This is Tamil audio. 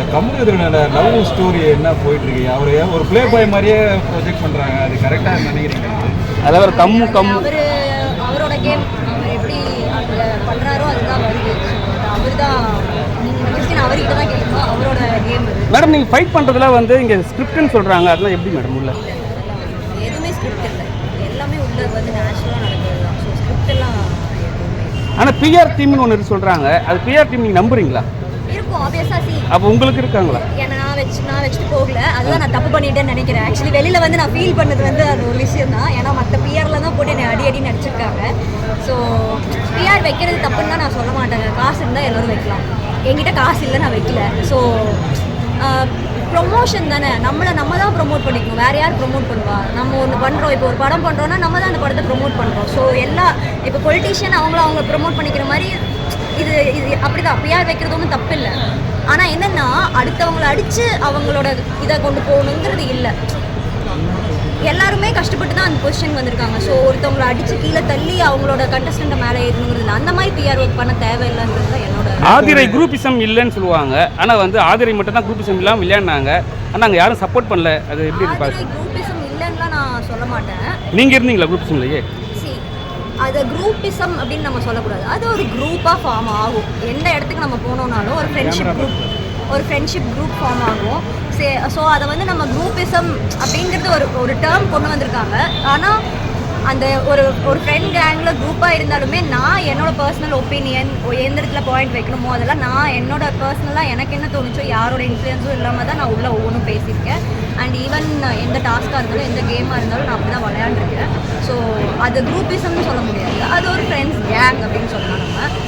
இந்த கம்முனோட லவ் ஸ்டோரி என்ன போயிட்டு இருக்கு அவரு ஒரு ப்ளே பாய் மாதிரியே ப்ரொஜெக்ட் பண்றாங்க. அது கரெக்டா நினைக்கிறீங்க? அதில் ஒரு கம்மு கம்மு அவரு அவரோட கேம் அவர் எப்படி அதில் பண்ணுறாரோ அதுதான் வருது அவர் தான் அவர்கிட்ட தான் கேட்கணும்? அவரோட கேம் மேடம் நீங்கள் ஃபைட் பண்ணுறதுல வந்து இங்கே ஸ்கிரிப்ட்னு சொல்கிறாங்க அதெல்லாம் எப்படி மேடம் உள்ள? எதுவுமே ஸ்கிரிப்ட் இல்லை. எல்லாமே உள்ள வந்து நேச்சுரலாக நடக்கிறது தான். ஸோ ஸ்கிரிப்ட் எல்லாம். ஆனால் பிஆர் டீம்னு ஒன்று சொல்கிறாங்க அது பிஆர் டீம் நீங்கள் நம்புறீங்களா? இருக்கும் சி அப்போ உங்களுக்கு இருக்காங்களா? நான் வச்சு நான் வச்சுட்டு போகல. அதுதான் நான் தப்பு பண்ணிட்டேன்னு நினைக்கிறேன். ஆக்சுவலி வெளியில் வந்து நான் ஃபீல் பண்ணது வந்து அது ஒரு விஷயம் தான். ஏன்னா மற்ற பிஆரில் தான் போட்டு என்னை அடி அடி நடிச்சிருக்காங்க. ஸோ பிஆர் வைக்கிறது தப்புன்னு தான் நான் சொல்ல மாட்டேங்க காசு இருந்தால் எல்லோரும் வைக்கலாம். என்கிட்ட காசு இல்லை நான் வைக்கல. ஸோ ப்ரொமோஷன் தானே. நம்மளை நம்ம தான் ப்ரொமோட் பண்ணிக்கணும். வேறு யார் ப்ரொமோட் பண்ணுவா? நம்ம ஒன்று பண்ணுறோம் இப்போ ஒரு படம் பண்ணுறோன்னா நம்ம தான் அந்த படத்தை ப்ரொமோட் பண்ணுறோம் ஸோ எல்லா இப்போ பொலிட்டீஷியன் அவங்கள அவங்க ப்ரொமோட் பண்ணிக்கிற மாதிரி இது இது அப்படிதான். பிஆர் வைக்கிறது ஒன்றும் தப்பு இல்லை ஆனால் என்னன்னா அடுத்தவங்கள அடித்து அவங்களோட இதை கொண்டு போகணுங்கிறது இல்லை. எல்லாருமே கஷ்டப்பட்டு தான் அந்த பொசிஷன் வந்திருக்காங்க. ஸோ ஒருத்தவங்கள அடித்து கீழே தள்ளி அவங்களோட கண்டஸ்டண்ட்டை மேலே ஏறணுங்கிறது அந்த மாதிரி பிஆர் ஒர்க் பண்ண தேவையில்லைன்றது தான் என்னோட ஆதிரை குரூப்பிசம் இல்லைன்னு சொல்லுவாங்க. ஆனால் வந்து ஆதிரை மட்டும் தான் குரூப்பிசம் இல்லாமல் விளையாடினாங்க. ஆனால் அங்கே யாரும் சப்போர்ட் பண்ணல. அது எப்படி இருக்கு குரூப்பிசம் இல்லைன்னுலாம் நான் சொல்ல மாட்டேன். நீங்கள் இருந்தீங்களா குரூப்பிசம்லையே சி அது குரூப்பிசம் அப்படின்னு நம்ம சொல்லக்கூடாது. அது ஒரு குரூப்பாக ஃபார்ம் ஆகும். எந்த இடத்துக்கு நம்ம போனோம்னாலும் ஒரு ஃப்ரெண்ட்ஷிப் குரூப் ஒரு ஃப்ரெண்ட்ஷிப் குரூப் ஃபார்ம் ஆகும். சே ஸோ அதை வந்து நம்ம குரூப்பிசம் அப்படிங்கிறது ஒரு ஒரு டேர்ம் கொண்டு வந்திருக்காங்க. ஆனால் அந்த ஒரு ஒரு ஃப்ரெண்ட் கேங்கில் குரூப்பாக இருந்தாலுமே நான் என்னோட பர்சனல் ஒப்பீனியன் எந்த இடத்துல பாயிண்ட் வைக்கணுமோ அதெல்லாம் நான் என்னோட பர்சனலாக எனக்கு என்ன தோணுச்சோ யாரோட இன்ஃப்ளூயன்ஸும் இல்லாமல் தான் நான் உள்ளே ஒவ்வொன்றும் பேசியிருக்கேன். அண்ட் ஈவன் எந்த டாஸ்க்காக இருந்தாலும் எந்த கேமாக இருந்தாலும் நான் அப்படி தான் விளையாண்டுருக்கேன் ஸோ அது குரூப்பிசம்னு சொல்ல முடியாது. அது ஒரு ஃப்ரெண்ட்ஸ் கேங் அப்படின்னு சொல்லலாம் நம்ம.